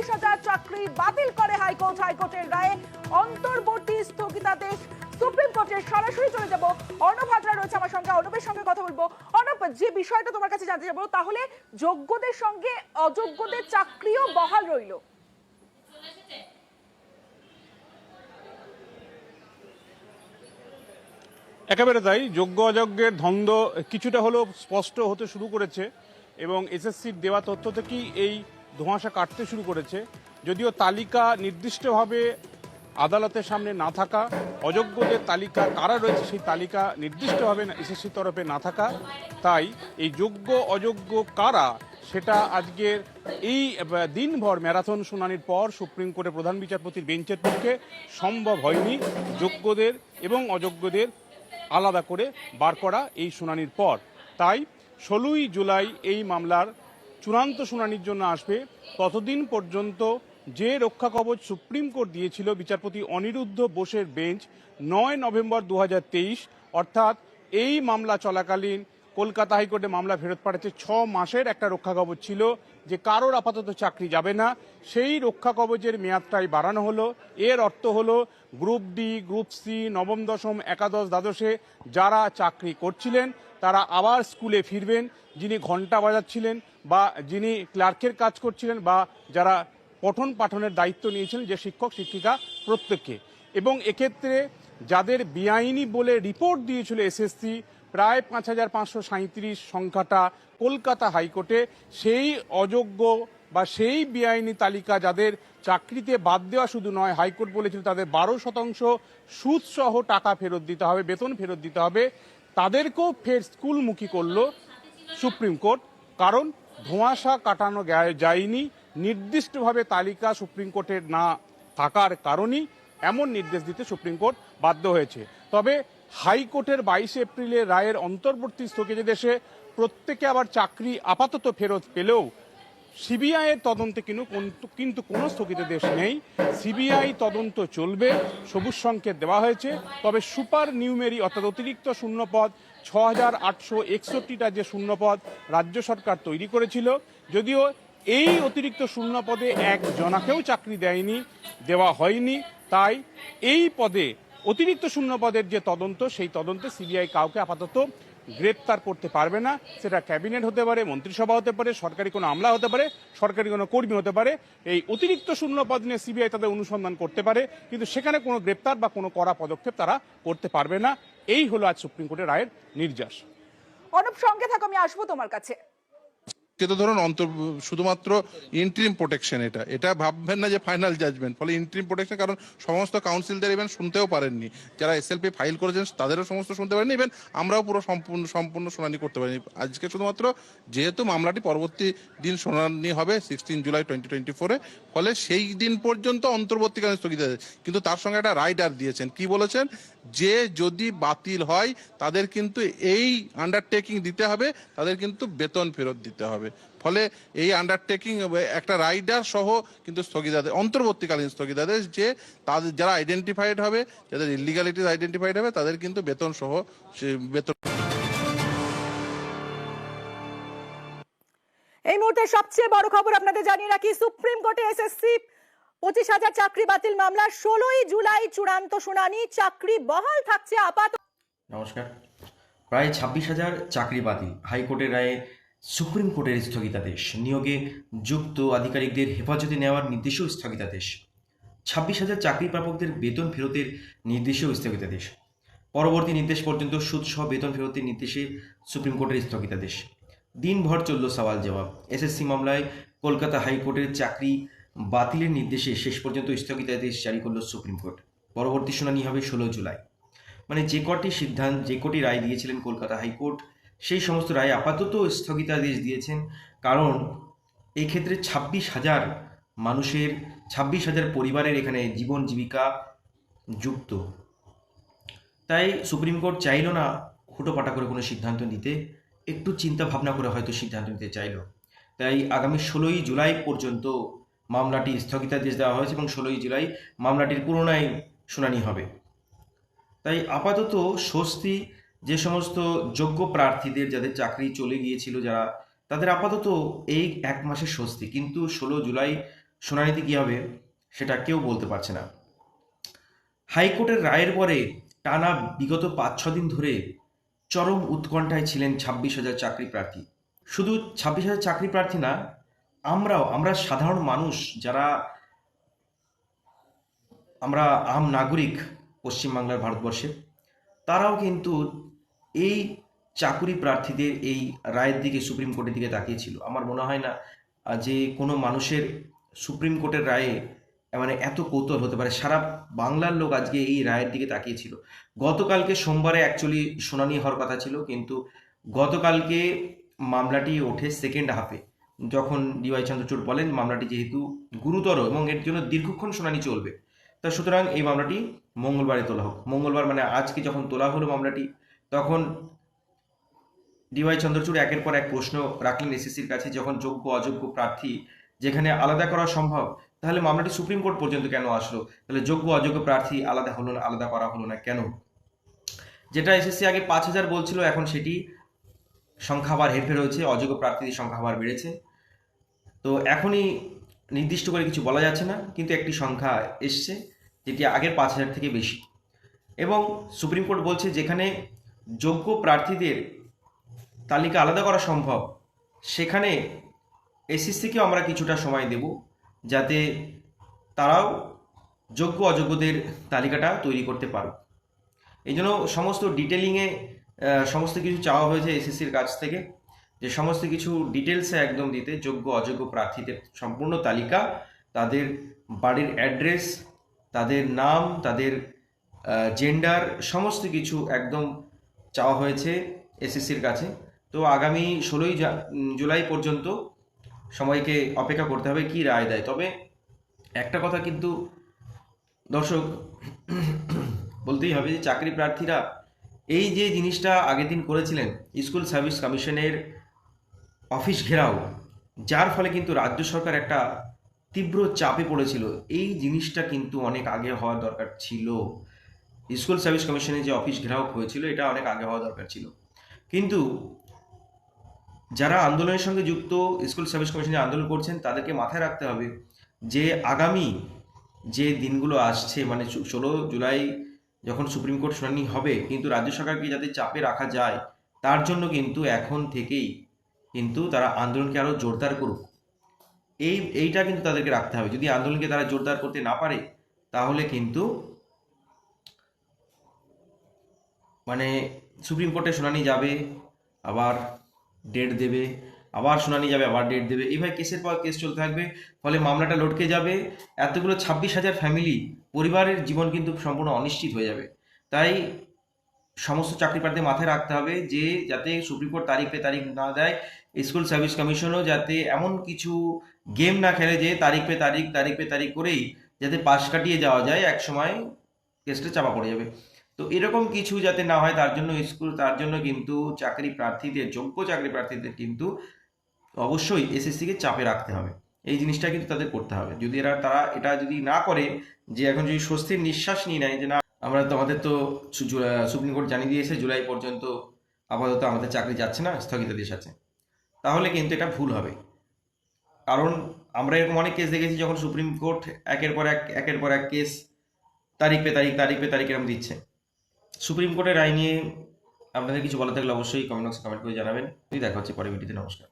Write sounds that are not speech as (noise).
পঁচিশ হাজার চাকরি বাতিল করে হাইকোর্ট। হাইকোর্টের রায়ে অন্তর্বর্তী স্থগিতাদেশ। সুপ্রিম কোর্টের সরাসরি চলে যাব। অর্ণব হাজরা রয়েছে আমার সঙ্গে। অর্ণবের সঙ্গে কথা বলব। অর্ণব, যে বিষয়টা তোমার কাছে জানতে যাব তাহলে যোগ্যদের সঙ্গে অযোগ্যদের চাকরিও বহাল রইল। একেবারে তাই, যোগ্য অযোগ্যের কিছুটা হলেও স্পষ্ট হতে শুরু করেছে, এবং এসএসসির দেওয়া তথ্য থেকেই এই ধোঁয়াশা কাটতে শুরু করেছে। যদিও তালিকা নির্দিষ্টভাবে আদালতের সামনে না থাকা অযোগ্যদের তালিকা কারা রয়েছে সেই তালিকা নির্দিষ্টভাবে এসএসসির তরফে না থাকা। তাই এই যোগ্য, অযোগ্য কারা সেটা আজকের এই দিনভর ম্যারাথন শুনানির পর সুপ্রিম কোর্টের প্রধান বিচারপতির বেঞ্চের পক্ষে সম্ভব হয়নি যোগ্যদের এবং অযোগ্যদের আলাদা করে বার করা এই শুনানির পর। তাই ষোলোই জুলাই এই মামলার চূড়ান্ত শুনানির জন্য আসবে। ততদিন পর্যন্ত যে রক্ষা কবচ সুপ্রিম কোর্ট দিয়েছিল বিচারপতি অনিরুদ্ধ বোসের বেঞ্চ নয় নভেম্বর দু হাজার তেইশ, অর্থাৎ এই মামলা চলাকালীন কলকাতা হাইকোর্টে মামলা ফেরত পাঠাচ্ছে ছ মাসের একটা রক্ষা কবচ ছিল, যে কারোর আপাতত চাকরি যাবে না। সেই রক্ষা কবচের মেয়াদটাই বাড়ানো হলো। এর অর্থ হলো গ্রুপ ডি, গ্রুপ সি, নবম, দশম, একাদশ, দ্বাদশে যারা চাকরি করছিলেন, তারা আবার স্কুলে ফিরবেন, যিনি ঘণ্টা বাজাচ্ছিলেন। বা যিনি ক্লার্কের কাজ করছিলেন বা যারা পঠন পাঠনের দায়িত্ব নিয়েছিলেন যে শিক্ষক, শিক্ষিকা প্রত্যেককে। এবং এক্ষেত্রে যাদের বেআইনি বলে রিপোর্ট দিয়েছিল এসএসসি, প্রায় পাঁচ হাজার পাঁচশো সাঁত্রিশ সংখ্যাটা কলকাতা হাইকোর্টে, সেই অযোগ্য বা সেই বেআইনি তালিকা যাদের চাকরিতে বাদ দেওয়া শুধু নয়, হাইকোর্ট বলেছিল তাদের বারো শতাংশ সুদসহ টাকা ফেরত দিতে হবে, বেতন ফেরত দিতে হবে। তাদেরকেও ফের স্কুলমুখী করল সুপ্রিম কোর্ট। কারণ ধোঁয়াশা কাটানো যায়নি। নির্দিষ্টভাবে তালিকা সুপ্রিম কোর্টের না থাকার কারণেই এমন নির্দেশ দিতে সুপ্রিম কোর্ট বাধ্য হয়েছে। তবে হাইকোর্টের বাইশে এপ্রিলের রায়ের অন্তর্বর্তী স্থগিতাদেশে প্রত্যেকে আবার চাকরি আপাতত ফেরত পেলেও সিবিআই এর তদন্তে কিন্তু কোন- কিন্তু কোনো স্থগিতাদেশ নেই। সিবিআই তদন্ত চলবে, সবুজ সংকেত দেওয়া হয়েছে। তবে সুপার নিউমেরি অর্থাৎ অতিরিক্ত শূন্যপদ ছ হাজার আটশো একষট্টিটা যে শূন্যপদ রাজ্য সরকার তৈরি করেছিল, যদিও এই অতিরিক্ত শূন্যপদে এক জনাকেও চাকরি দেয়নি, দেওয়া হয়নি। তাই এই পদে অতিরিক্ত শূন্যপদের যে তদন্ত, সেই তদন্তে সিবিআই কাউকে আপাতত গ্রেপ্তার করতে পারবে না। সেটা ক্যাবিনেট হতে পারে, মন্ত্রিসভা হতে পারে, সরকারি কোনো আমলা হতে পারে, সরকারি কোনো কর্মী হতে পারে। এই অতিরিক্ত শূন্য পদ নিয়ে সিবিআই তাদের অনুসন্ধান করতে পারে, কিন্তু সেখানে কোনো গ্রেপ্তার বা কোনো কড়া পদক্ষেপ তারা করতে পারবে না। এই হলো আজ সুপ্রিম কোর্টের রায়ের নির্যাস। অর্ণব সঙ্গে থাকো আমি আসব তোমার কাছে। কিন্তু ধরুন অন্তর শুধুমাত্র ইন্ট্রিম প্রোটেকশন এটা। এটা ভাববেন না যে ফাইনাল জাজমেন্ট ফলে ইন্ট্রিম প্রোটেকশন কারণ সমস্ত কাউন্সিলদের ইভেন শুনতেও পারেননি। যারা এসএলপি ফাইল করেছেন তাদেরও সমস্ত শুনতে পারেনি ইভেন আমরাও পুরো সম্পূর্ণ সম্পূর্ণ শুনানি করতে পারিনি। আজকে শুধুমাত্র যেহেতু মামলাটি পরবর্তী দিন শুনানি হবে সিক্সটিন জুলাই টোয়েন্টি টোয়েন্টি ফোরে ফলে সেই দিন পর্যন্ত অন্তর্বর্তীকালীন স্থগিত আছে কিন্তু তার সঙ্গে একটা রাইডার দিয়েছেন। কি বলেছেন? যে যদি বাতিল হয়, তাদের কিন্তু এই আন্ডারটেকিং দিতে হবে, তাদের কিন্তু বেতন ফেরত দিতে হবে। ফলে এই আন্ডারটেকিং একটা রাইডার সহ কিন্তু স্থগিতাদেশ, অন্তর্বর্তীকালীন স্থগিতাদেশ যে তাদের, যারা আইডেন্টিফাইড হবে, যাদের ইলিগালিটিস আইডেন্টিফাইড হবে, তাদের কিন্তু বেতন সহ বেতন এই মুহূর্তে সবচেয়ে বড় খবর আপনাদের জানিয়ে রাখি, সুপ্রিম কোর্টে এসএসসি পঁচিশ হাজার চাকরি বাতিল মামলা, ষোলোই জুলাই চূড়ান্ত শুনানি, চাকরি বহাল থাকছে আপাতত নমস্কার। প্রায় ছাব্বিশ হাজার চাকরি বাতিল। হাইকোর্টের রায়ে সুপ্রিম কোর্টের স্থগিতাদেশ। নিয়োগে যুক্ত আধিকারিকদের হেফাজতে নেওয়ার নির্দেশেও স্থগিতাদেশ। ছাব্বিশ হাজার চাকরি প্রাপকদের বেতন ফেরতের নির্দেশেও স্থগিতাদেশ। পরবর্তী নির্দেশ পর্যন্ত সুদসহ বেতন ফেরতের নির্দেশে সুপ্রিম কোর্টের স্থগিতাদেশ। দিনভর চলল সওয়াল জবাব এসএসসি মামলায় কলকাতা হাইকোর্টের চাকরি বাতিলের নির্দেশে শেষ পর্যন্ত স্থগিতাদেশ জারি করল সুপ্রিম কোর্ট। পরবর্তী শুনানি হবে ষোলো জুলাই। মানে যে কটি সিদ্ধান্ত, যে কটি রায় দিয়েছিলেন কলকাতা হাইকোর্ট, সেই সমস্ত রায় আপাতত স্থগিতাদেশ দিয়েছেন। কারণ এই ক্ষেত্রে ছাব্বিশ হাজার মানুষের, ছাব্বিশ হাজার পরিবারের এখানে জীবন জীবিকা যুক্ত। তাই সুপ্রিম কোর্ট চাইল না হুটোপাটা করে কোনো সিদ্ধান্ত নিতে। একটু চিন্তা ভাবনা করে হয়তো সিদ্ধান্ত নিতে চাইলো। তাই আগামী ষোলোই জুলাই পর্যন্ত মামলাটি স্থগিতাদেশ দেওয়া হয়েছে এবং ষোলোই জুলাই মামলাটির পুনরায় শুনানি হবে। তাই আপাতত স্বস্তি যে সমস্ত যোগ্য প্রার্থীদের যাদের চাকরি চলে গিয়েছিল যারা, তাদের আপাতত এই এক মাসের স্বস্তি। কিন্তু ষোলো জুলাই শুনানিতে কী হবে সেটা কেউ বলতে পারছে না। হাইকোর্টের রায়ের পরে টানা বিগত পাঁচ, ছ দিন ধরে চরম উৎকণ্ঠায় ছিলেন ছাব্বিশ হাজার চাকরি প্রার্থী। শুধু ছাব্বিশ হাজার চাকরি প্রার্থী না আমরাও, আমরা সাধারণ মানুষ যারা আমরা আম নাগরিক পশ্চিমবাংলার ভারতবর্ষে, তারাও কিন্তু এই চাকুরি প্রার্থীদের এই রায়ের দিকে, সুপ্রিম কোর্টের দিকে তাকিয়েছিল। আমার মনে হয় না যে কোনো মানুষের সুপ্রিম কোর্টের রায়ে মানে এত কৌতূহল হতে পারে। সারা বাংলার লোক আজকে এই রায়ের দিকে তাকিয়েছিল। গতকালকে সোমবারে অ্যাকচুয়ালি শুনানি হওয়ার কথা ছিল, কিন্তু গতকালকে মামলাটি ওঠে সেকেন্ড হাফে যখন ডিওয়াই চন্দ্রচূড় বলেন, মামলাটি যেহেতু গুরুতর এবং এর জন্য দীর্ঘক্ষণ শুনানি চলবে, তা সুতরাং এই মামলাটি মঙ্গলবারে তোলা হোক। মঙ্গলবার মানে আজকে যখন তোলা হলো মামলাটি, তখন ডিওয়াই চন্দ্রচূড় একের পর এক প্রশ্ন রাখলেন এসএসসির কাছে যখন যোগ্য অযোগ্য প্রার্থী যেখানে আলাদা করা সম্ভব, তাহলে মামলাটি সুপ্রিম কোর্ট পর্যন্ত কেন আসলো? তাহলে যোগ্য অযোগ্য প্রার্থী আলাদা হলো না, আলাদা করা হলো না কেন? যেটা এসএসসি আগে পাঁচ হাজার বলছিল, এখন সেটি সংখ্যা আবার হেরফের হয়েছে, অযোগ্য প্রার্থীদের সংখ্যা আবার বেড়েছে। তো এখনই নির্দিষ্ট করে কিছু বলা যাচ্ছে না, কিন্তু একটি সংখ্যা এসছে, যেটি আগের পাঁচ হাজার থেকে বেশি। এবং সুপ্রিম কোর্ট বলছে যেখানে যোগ্য প্রার্থীদের তালিকা আলাদা করা সম্ভব, সেখানে এসএসসিকেও আমরা কিছুটা সময় দেব, যাতে তারাও যোগ্য অযোগ্যদের তালিকাটা তৈরি করতে পারুক। এই জন্য সমস্ত ডিটেলিংয়ে সমস্ত কিছু চাওয়া হয়েছে এসএসসির কাছ থেকে। যে সমস্ত কিছু ডিটেলসে একদম দিতে যোগ্য, অযোগ্য প্রার্থীদের সম্পূর্ণ তালিকা, তাদের বাড়ির অ্যাড্রেস তাদের নাম, তাদের জেন্ডার সমস্ত কিছু একদম চাওয়া হয়েছে এসএসসির কাছে। তো আগামী ষোলোই জুলাই পর্যন্ত সময়কে অপেক্ষা করতে হবে কি রায় দেয়। তবে একটা কথা কিন্তু দর্শক (coughs) বলতেই হবে যে চাকরি প্রার্থীরা এই যে জিনিসটা আগের দিন করেছিলেন, স্কুল সার্ভিস কমিশনের অফিস ঘেরাও, যার ফলে কিন্তু রাজ্য সরকার একটা তীব্র চাপে পড়েছিল। এই জিনিসটা কিন্তু অনেক আগে হওয়ার দরকার ছিল। স্কুল সার্ভিস কমিশনে যে অফিস ঘেরাও হয়েছিল, এটা অনেক আগে হওয়া দরকার ছিল। কিন্তু যারা আন্দোলনের সঙ্গে যুক্ত, স্কুল সার্ভিস কমিশনে আন্দোলন করছেন, তাদেরকে মাথায় রাখতে হবে যে আগামী যে দিনগুলো আসছে মানে ষোলো জুলাই যখন সুপ্রিম কোর্ট শুনানি হবে, কিন্তু রাজ্য সরকারকে যাতে চাপে রাখা যায়, তার জন্য কিন্তু এখন থেকেই কিন্তু তারা আন্দোলনকে আরও জোরদার করুক। এই, এইটা কিন্তু তাদেরকে রাখতে হবে। যদি আন্দোলনকে তারা জোরদার করতে না পারে, তাহলে কিন্তু মানে সুপ্রিম কোর্টে শুনানি যাবে, আবার ডেট দেবে, আবার শুনানি যাবে, আবার ডেট দেবে। এইভাবে কেসের পর কেস চলতে থাকবে। ফলে মামলাটা লটকে যাবে। এতগুলো ছাব্বিশ হাজার ফ্যামিলি, পরিবারের জীবন কিন্তু সম্পূর্ণ অনিশ্চিত হয়ে যাবে। তাই সমস্ত চাকরি প্রার্থী মাথায় রাখতে হবে যে, যাতে সুপ্রিম কোর্ট তারিখ তারিখ না দেয়, স্কুল সার্ভিস কমিশনও যাতে এমন কিছু গেম না খেলে যে, তারিখ পে তারিখ তারিখ পে তারিখ করেই যাতে পাশ কাটিয়ে যাওয়া যায়, এক সময় কেসটা চাপা পড়ে যাবে। তো এরকম কিছু যাতে না হয়, তার জন্য স্কুল, তার জন্য কিন্তু চাকরি প্রার্থীদের, যোগ্য চাকরি প্রার্থীদের কিন্তু অবশ্যই এসএসসিকে চাপে রাখতে হবে। এই জিনিসটা কিন্তু তাদের করতে হবে। যদি এরা, তারা এটা যদি না করে, যে এখন যদি স্বস্তির নিঃশ্বাস নিয়ে নেয় যে না আমরা তো আমাদের তো সুপ্রিম কোর্ট জানিয়ে দিয়েছে, জুলাই পর্যন্ত আপাতত আমাদের চাকরি যাচ্ছে না স্থগিতাদেশ আছে। তাহলে কিন্তু এটা ভুল হবে। কারণ আমরা এরকম অনেক কেস দেখেছি যখন সুপ্রিম কোর্ট একের পর এক একের পর এক কেস তারিখ পে তারিখ তারিখ পে তারিখ এরকম দিচ্ছে। সুপ্রিম কোর্টের রায় নিয়ে আপনাদের কিছু বলা থাকলে অবশ্যই কমেন্ট বক্সে কমেন্ট করে জানাবেন। দেখা হচ্ছে পরে ভিডিওতে। নমস্কার।